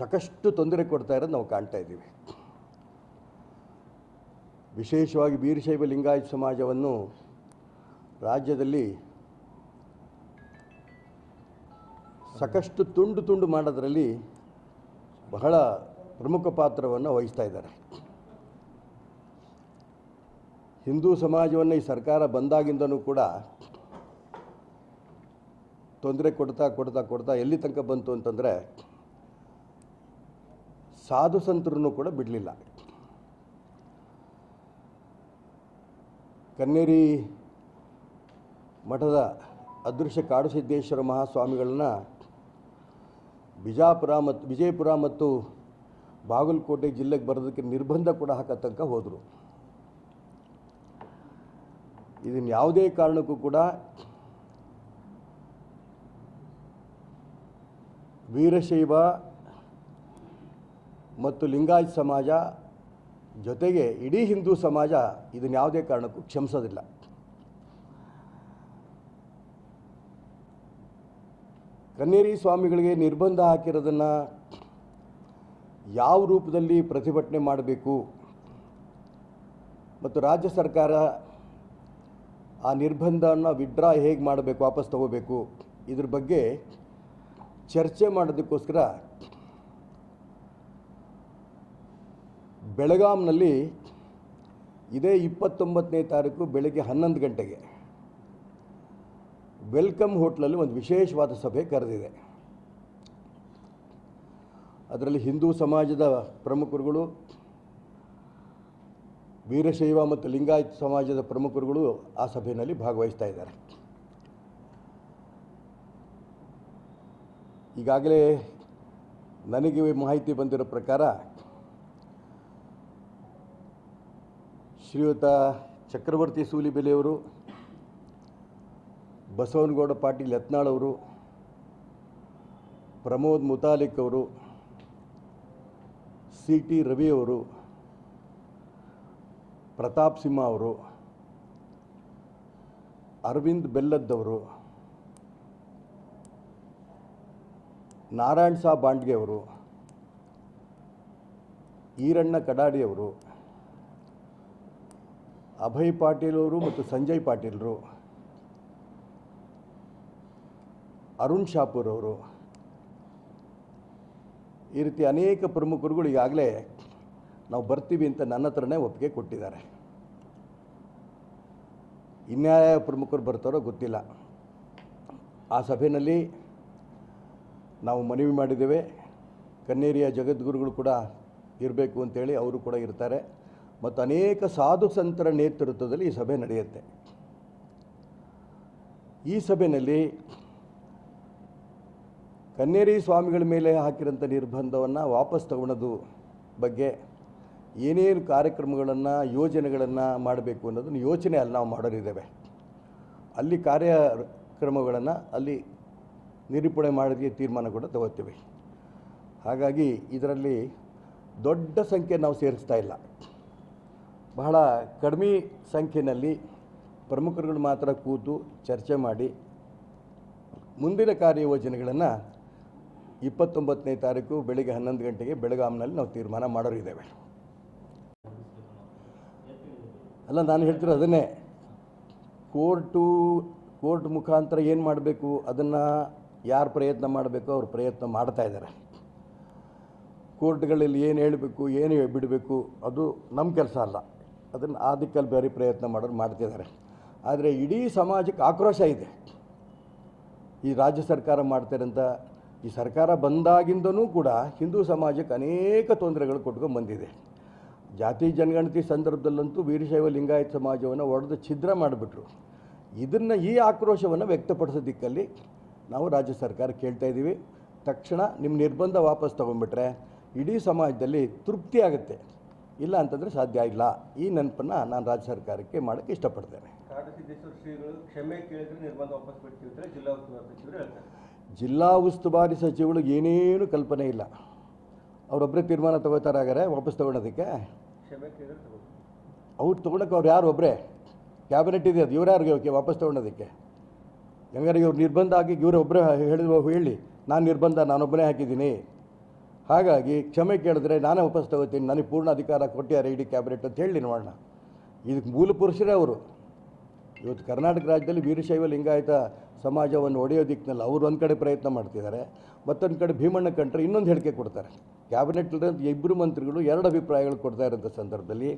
ಸಾಕಷ್ಟು ತೊಂದರೆ ಕೊಡ್ತಾ ಇರೋದು ನಾವು ಕಾಣ್ತಾ ಇದ್ದೀವಿ. ವಿಶೇಷವಾಗಿ ವೀರಶೈವ ಲಿಂಗಾಯತ ಸಮಾಜವನ್ನು ರಾಜ್ಯದಲ್ಲಿ ಸಾಕಷ್ಟು ತುಂಡು ತುಂಡು ಮಾಡೋದರಲ್ಲಿ ಬಹಳ ಪ್ರಮುಖ ಪಾತ್ರವನ್ನು ವಹಿಸ್ತಾ ಇದ್ದಾರೆ. ಹಿಂದೂ ಸಮಾಜವನ್ನು ಈ ಸರ್ಕಾರ ಬಂದಾಗಿಂದನೂ ಕೂಡ ತೊಂದರೆ ಕೊಡ್ತಾ ಕೊಡ್ತಾ ಕೊಡ್ತಾ ಎಲ್ಲಿ ತನಕ ಬಂತು ಅಂತಂದರೆ ಸಾಧು ಸಂತರನ್ನು ಕೂಡ ಬಿಡಲಿಲ್ಲ. ಕನ್ನೇರಿ ಮಠದ ಅದೃಶ್ಯ ಕಾಡುಸಿದ್ದೇಶ್ವರ ಮಹಾಸ್ವಾಮಿಗಳನ್ನು ಬಿಜಾಪುರ ಮತ್ತು ವಿಜಯಪುರ ಮತ್ತು ಬಾಗಲಕೋಟೆ ಜಿಲ್ಲೆಗೆ ಬರೋದಕ್ಕೆ ನಿರ್ಬಂಧ ಕೂಡ ಹಾಕೋ ತನಕ ಹೋದರು. ಇದನ್ನು ಯಾವುದೇ ಕಾರಣಕ್ಕೂ ಕೂಡ ವೀರಶೈವ ಮತ್ತು ಲಿಂಗಾಯತ್ ಸಮಾಜ ಜೊತೆಗೆ ಇಡೀ ಹಿಂದೂ ಸಮಾಜ ಇದನ್ನು ಯಾವುದೇ ಕಾರಣಕ್ಕೂ ಕ್ಷಮಿಸೋದಿಲ್ಲ. ಕನ್ನೇರಿ ಸ್ವಾಮಿಗಳಿಗೆ ನಿರ್ಬಂಧ ಹಾಕಿರೋದನ್ನು ಯಾವ ರೂಪದಲ್ಲಿ ಪ್ರತಿಭಟನೆ ಮಾಡಬೇಕು ಮತ್ತು ರಾಜ್ಯ ಸರ್ಕಾರ ಆ ನಿರ್ಬಂಧನ ವಿಡ್ರಾ ಹೇಗೆ ಮಾಡಬೇಕು, ವಾಪಸ್ ತಗೋಬೇಕು, ಇದ್ರ ಬಗ್ಗೆ ಚರ್ಚೆ ಮಾಡೋದಕ್ಕೋಸ್ಕರ ಬೆಳಗಾಂನಲ್ಲಿ ಇದೇ ಇಪ್ಪತ್ತೊಂಬತ್ತನೇ ತಾರೀಕು ಬೆಳಗ್ಗೆ ಹನ್ನೊಂದು ಗಂಟೆಗೆ ವೆಲ್ಕಮ್ ಹೋಟ್ಲಲ್ಲಿ ಒಂದು ವಿಶೇಷವಾದ ಸಭೆ ಕರೆದಿದೆ. ಅದರಲ್ಲಿ ಹಿಂದೂ ಸಮಾಜದ ಪ್ರಮುಖರುಗಳು, ವೀರಶೈವ ಮತ್ತು ಲಿಂಗಾಯತ ಸಮಾಜದ ಪ್ರಮುಖರುಗಳು ಆ ಸಭೆಯಲ್ಲಿ ಭಾಗವಹಿಸ್ತಾ ಇದ್ದಾರೆ. ಈಗಾಗಲೇ ನನಗೆ ಮಾಹಿತಿ ಬಂದಿರೋ ಪ್ರಕಾರ ಶ್ರೀಯುತ ಚಕ್ರವರ್ತಿ ಸೂಲಿಬೆಲೆಯವರು, ಬಸವನಗೌಡ ಪಾಟೀಲ್ ಯತ್ನಾಳವರು ಪ್ರಮೋದ್ ಮುತಾಲಿಕ್ ಅವರು ಸಿ ಟಿ ರವಿ ಅವರು, ಪ್ರತಾಪ್ ಸಿಂಹ ಅವರು, ಅರವಿಂದ್ ಬೆಲ್ಲದ್ದವರು ನಾರಾಯಣ್ ಸಾ ಬಾಂಡ್ಗೆ ಅವರು, ಈರಣ್ಣ ಕಡಾಡಿಯವರು ಅಭಯ್ ಪಾಟೀಲ್ ಅವರು ಮತ್ತು ಸಂಜಯ್ ಪಾಟೀಲ್ರು ಅರುಣ್ ಶಾಪೂರ್ ಅವರು. ಈ ರೀತಿ ಅನೇಕ ಪ್ರಮುಖರುಗಳು ಈಗಾಗಲೇ ನಾವು ಬರ್ತೀವಿ ಅಂತ ನನ್ನ ಹತ್ರನೇ ಒಪ್ಪಿಗೆ ಕೊಟ್ಟಿದ್ದಾರೆ. ಇನ್ಯಾವ ಪ್ರಮುಖರು ಬರ್ತಾರೋ ಗೊತ್ತಿಲ್ಲ. ಆ ಸಭೆಯಲ್ಲಿ ನಾವು ಮನವಿ ಮಾಡಿದ್ದೇವೆ. ಕನ್ನೇರಿಯ ಜಗದ್ಗುರುಗಳು ಕೂಡ ಇರಬೇಕು ಅಂತೇಳಿ ಅವರು ಕೂಡ ಇರ್ತಾರೆ. ಮತ್ತು ಅನೇಕ ಸಾಧು ಸಂತರ ನೇತೃತ್ವದಲ್ಲಿ ಈ ಸಭೆ ನಡೆಯುತ್ತೆ. ಈ ಸಭೆಯಲ್ಲಿ ಕನ್ನೇರಿ ಸ್ವಾಮಿಗಳ ಮೇಲೆ ಹಾಕಿರೋಂಥ ನಿರ್ಬಂಧವನ್ನು ವಾಪಸ್ ತಗೊಳ್ಳೋದು ಬಗ್ಗೆ ಏನೇನು ಕಾರ್ಯಕ್ರಮಗಳನ್ನು, ಯೋಜನೆಗಳನ್ನು ಮಾಡಬೇಕು ಅನ್ನೋದನ್ನು ಯೋಚನೆ ಅಲ್ಲಿ ನಾವು ಮಾಡೋರಿದ್ದೇವೆ. ಅಲ್ಲಿ ಕಾರ್ಯಕ್ರಮಗಳನ್ನು ಅಲ್ಲಿ ನಿರೂಪಣೆ ಮಾಡೋದಕ್ಕೆ ತೀರ್ಮಾನ ಕೂಡ ತಗೋತೀವಿ. ಹಾಗಾಗಿ ಇದರಲ್ಲಿ ದೊಡ್ಡ ಸಂಖ್ಯೆ ನಾವು ಸೇರಿಸ್ತಾ ಇಲ್ಲ. ಬಹಳ ಕಡಿಮೆ ಸಂಖ್ಯೆಯಲ್ಲಿ ಪ್ರಮುಖರುಗಳು ಮಾತ್ರ ಕೂತು ಚರ್ಚೆ ಮಾಡಿ ಮುಂದಿನ ಕಾರ್ಯಯೋಜನೆಗಳನ್ನು ಇಪ್ಪತ್ತೊಂಬತ್ತನೇ ತಾರೀಕು ಬೆಳಿಗ್ಗೆ ಹನ್ನೊಂದು ಗಂಟೆಗೆ ಬೆಳಗಾಂನಲ್ಲಿ ನಾವು ತೀರ್ಮಾನ ಮಾಡೋರಿದ್ದೇವೆ ಅಲ್ಲ, ನಾನು ಹೇಳ್ತಿರೋ ಅದನ್ನೇ. ಕೋರ್ಟು, ಕೋರ್ಟ್ ಮುಖಾಂತರ ಏನು ಮಾಡಬೇಕು, ಅದನ್ನು ಯಾರು ಪ್ರಯತ್ನ ಮಾಡಬೇಕು ಅವ್ರು ಪ್ರಯತ್ನ ಮಾಡ್ತಾ ಇದ್ದಾರೆ. ಕೋರ್ಟ್ಗಳಲ್ಲಿ ಏನು ಹೇಳಬೇಕು, ಏನು ಬಿಡಬೇಕು, ಅದು ನಮ್ಮ ಕೆಲಸ ಅಲ್ಲ. ಅದನ್ನು ಆ ದಿಕ್ಕಲ್ಲಿ ಬೇರೆ ಪ್ರಯತ್ನ ಮಾಡೋರು ಮಾಡ್ತಿದ್ದಾರೆ. ಆದರೆ ಇಡೀ ಸಮಾಜಕ್ಕೆ ಆಕ್ರೋಶ ಇದೆ. ಈ ರಾಜ್ಯ ಸರ್ಕಾರ ಮಾಡ್ತಾರಂತ ಈ ಸರ್ಕಾರ ಬಂದಾಗಿಂದನೂ ಕೂಡ ಹಿಂದೂ ಸಮಾಜಕ್ಕೆ ಅನೇಕ ತೊಂದರೆಗಳು ಕೊಟ್ಕೊಂಡು ಬಂದಿದೆ. ಜಾತಿ ಜನಗಣತಿ ಸಂದರ್ಭದಲ್ಲಂತೂ ವೀರಶೈವ ಲಿಂಗಾಯತ ಸಮಾಜವನ್ನು ಒಡೆದು ಛಿದ್ರ ಮಾಡಿಬಿಟ್ರು. ಇದನ್ನು ಈ ಆಕ್ರೋಶವನ್ನು ವ್ಯಕ್ತಪಡಿಸೋ ದಿಕ್ಕಲ್ಲಿ ನಾವು ರಾಜ್ಯ ಸರ್ಕಾರ ಕೇಳ್ತಾ ಇದ್ದೀವಿ. ತಕ್ಷಣ ನಿಮ್ಮ ನಿರ್ಬಂಧ ವಾಪಸ್ ತೊಗೊಂಡ್ಬಿಟ್ರೆ ಇಡೀ ಸಮಾಜದಲ್ಲಿ ತೃಪ್ತಿ ಆಗುತ್ತೆ. ಇಲ್ಲ ಅಂತಂದರೆ ಸಾಧ್ಯ ಇಲ್ಲ. ಈ ನೆನಪನ್ನು ನಾನು ರಾಜ್ಯ ಸರ್ಕಾರಕ್ಕೆ ಮಾಡೋಕ್ಕೆ ಇಷ್ಟಪಡ್ತೇನೆ. ಜಿಲ್ಲಾ ಉಸ್ತುವಾರಿ ಸಚಿವರು ಏನೇನು ಕಲ್ಪನೆ ಇಲ್ಲ. ಅವರೊಬ್ಬರೇ ತೀರ್ಮಾನ ತಗೋತಾರಾಗಾರೆ ವಾಪಸ್ ತಗೊಳೋದಕ್ಕೆ? ಅವ್ರು ತೊಗೊಳಕ್ಕೆ ಅವ್ರು ಯಾರು ಒಬ್ಬರೇ ಕ್ಯಾಬಿನೆಟ್ ಇದೆ ಅದು ಇವ್ರು ಯಾರಿಗೆ ವಾಪಸ್ ತೊಗೊಳೋದಕ್ಕೆ? ಹೆಂಗಾರೆ ಇವ್ರು ನಿರ್ಬಂಧ ಆಗಿ ಇವರು ಒಬ್ಬರೇ ಹೇಳಿ ನಾನು ನಿರ್ಬಂಧ ನಾನೊಬ್ಬನೇ ಹಾಕಿದ್ದೀನಿ. ಹಾಗಾಗಿ ಕ್ಷಮೆ ಕೇಳಿದ್ರೆ ನಾನೇ ವಾಪಸ್ ತಗೋತೀನಿ, ನನಗೆ ಪೂರ್ಣ ಅಧಿಕಾರ ಕೊಟ್ಟಿದ್ದಾರೆ ಇಡಿ ಕ್ಯಾಬಿನೆಟ್ ಅಂತ ಹೇಳಿ ನೋಡೋಣ ಇದಕ್ಕೆ ಮೂಲ ಪುರುಷರೇ ಅವರು. ಇವತ್ತು ಕರ್ನಾಟಕ ರಾಜ್ಯದಲ್ಲಿ ವೀರಶೈವ ಲಿಂಗಾಯತ ಸಮಾಜವನ್ನು ಒಡೆಯೋ ದಿಕ್ಕಿನಲ್ಲಿ ಅವರು ಒಂದು ಕಡೆ ಪ್ರಯತ್ನ ಮಾಡ್ತಿದ್ದಾರೆ, ಮತ್ತೊಂದು ಕಡೆ ಭೀಮಣ್ಣ ಕಂಡ್ರೆ ಇನ್ನೊಂದು ಹೇಳಿಕೆ ಕೊಡ್ತಾರೆ. ಕ್ಯಾಬಿನೆಟ್ ಇಬ್ಬರು ಮಂತ್ರಿಗಳು ಎರಡು ಅಭಿಪ್ರಾಯಗಳು ಕೊಡ್ತಾ ಇರೋಂಥ ಸಂದರ್ಭದಲ್ಲಿ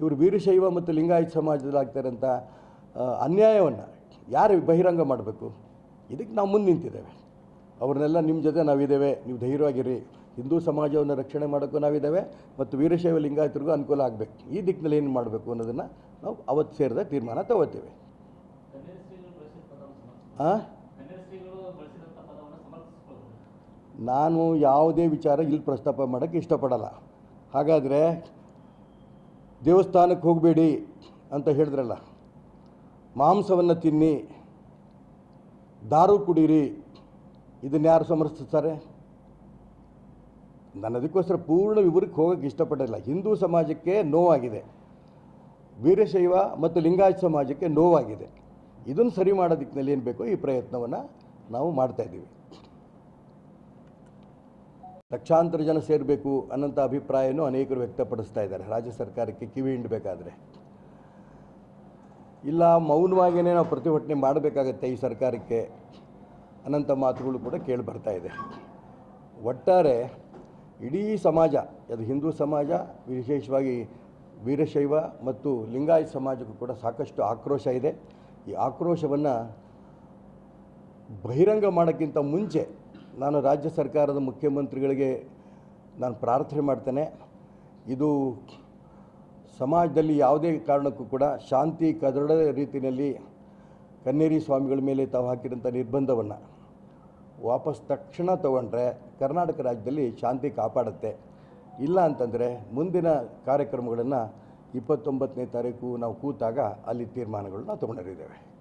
ಇವರು ವೀರಶೈವ ಮತ್ತು ಲಿಂಗಾಯತ ಸಮಾಜದಲ್ಲಿ ಆಗ್ತಾ ಇರೋಂಥ ಅನ್ಯಾಯವನ್ನು ಯಾರು ಬಹಿರಂಗ ಮಾಡಬೇಕು? ಇದಕ್ಕೆ ನಾವು ಮುಂದೆ ನಿಂತಿದ್ದೇವೆ. ಅವ್ರನ್ನೆಲ್ಲ ನಿಮ್ಮ ಜೊತೆ ನಾವಿದ್ದೇವೆ, ನೀವು ಧೈರ್ಯವಾಗಿರಿ. ಹಿಂದೂ ಸಮಾಜವನ್ನು ರಕ್ಷಣೆ ಮಾಡೋಕ್ಕೂ ನಾವಿದ್ದೇವೆ ಮತ್ತು ವೀರಶೈವ ಲಿಂಗಾಯತರಿಗೂ ಅನುಕೂಲ ಆಗಬೇಕು. ಈ ದಿಕ್ಕಿನಲ್ಲಿ ಏನು ಮಾಡಬೇಕು ಅನ್ನೋದನ್ನು ನಾವು ಅವತ್ತು ಸೇರಿದ ತೀರ್ಮಾನ ತಗೋತೇವೆ. ನಾನು ಯಾವುದೇ ವಿಚಾರ ಇಲ್ಲಿ ಪ್ರಸ್ತಾಪ ಮಾಡೋಕ್ಕೆ ಇಷ್ಟಪಡಲ್ಲ. ಹಾಗಾದರೆ ದೇವಸ್ಥಾನಕ್ಕೆ ಹೋಗಬೇಡಿ ಅಂತ ಹೇಳಿದ್ರಲ್ಲ. ಮಾಂಸವನ್ನು ತಿನ್ನಿ, ದಾರು ಕುಡೀರಿ, ಇದನ್ನು ಯಾರು ಸಮರ್ಥಿಸ್ತಾರೆ? ನಾನು ಅದಕ್ಕೋಸ್ಕರ ಪೂರ್ಣ ವಿವರಕ್ಕೆ ಹೋಗೋಕ್ಕೆ ಇಷ್ಟಪಡಲಿಲ್ಲ. ಹಿಂದೂ ಸಮಾಜಕ್ಕೆ ನೋವಾಗಿದೆ. ವೀರಶೈವ ಮತ್ತು ಲಿಂಗಾಯತ ಸಮಾಜಕ್ಕೆ ನೋವಾಗಿದೆ. ಇದನ್ನು ಸರಿ ಮಾಡೋ ದಿಕ್ಕಿನಲ್ಲಿ ಏನು ಬೇಕೋ ಈ ಪ್ರಯತ್ನವನ್ನು ನಾವು ಮಾಡ್ತಾಯಿದ್ದೀವಿ ಲಕ್ಷಾಂತರ ಜನ ಸೇರಬೇಕು ಅನ್ನೋಂಥ ಅಭಿಪ್ರಾಯನೂ ಅನೇಕರು ವ್ಯಕ್ತಪಡಿಸ್ತಾ ಇದ್ದಾರೆ. ರಾಜ್ಯ ಸರ್ಕಾರಕ್ಕೆ ಕಿವಿ ಹಿಂಡಬೇಕಾದ್ರೆ. ಇಲ್ಲ, ಮೌನವಾಗಿಯೇ ನಾವು ಪ್ರತಿಭಟನೆ ಮಾಡಬೇಕಾಗತ್ತೆ ಈ ಸರ್ಕಾರಕ್ಕೆ ಅನ್ನಂಥ ಮಾತುಗಳು ಕೂಡ ಕೇಳಿ ಬರ್ತಾ ಇದೆ. ಒಟ್ಟಾರೆ ಇಡೀ ಸಮಾಜ, ಅದು ಹಿಂದೂ ಸಮಾಜ, ವಿಶೇಷವಾಗಿ ವೀರಶೈವ ಮತ್ತು ಲಿಂಗಾಯತ ಸಮಾಜಕ್ಕೂ ಕೂಡ ಸಾಕಷ್ಟು ಆಕ್ರೋಶ ಇದೆ. ಈ ಆಕ್ರೋಶವನ್ನು ಬಹಿರಂಗ ಮಾಡೋಕ್ಕಿಂತ ಮುಂಚೆ ನಾನು ರಾಜ್ಯ ಸರ್ಕಾರದ ಮುಖ್ಯಮಂತ್ರಿಗಳಿಗೆ ನಾನು ಪ್ರಾರ್ಥನೆ ಮಾಡ್ತೇನೆ. ಇದು ಸಮಾಜದಲ್ಲಿ ಯಾವುದೇ ಕಾರಣಕ್ಕೂ ಕೂಡ ಶಾಂತಿ ಕದಡದ ರೀತಿಯಲ್ಲಿ ಕನ್ನೇರಿ ಸ್ವಾಮಿಗಳ ಮೇಲೆ ತಾವು ಹಾಕಿರೋಂಥ ನಿರ್ಬಂಧವನ್ನು ವಾಪಸ್ ತಕ್ಷಣ ತಗೊಂಡ್ರೆ ಕರ್ನಾಟಕ ರಾಜ್ಯದಲ್ಲಿ ಶಾಂತಿ ಕಾಪಾಡುತ್ತೆ. ಇಲ್ಲ ಅಂತಂದರೆ ಮುಂದಿನ ಕಾರ್ಯಕ್ರಮಗಳನ್ನು ಇಪ್ಪತ್ತೊಂಬತ್ತನೇ ತಾರೀಕು ನಾವು ಕೂತಾಗ ಅಲ್ಲಿ ತೀರ್ಮಾನಗಳನ್ನ ತೊಗೊಂಡಿದ್ದೇವೆ.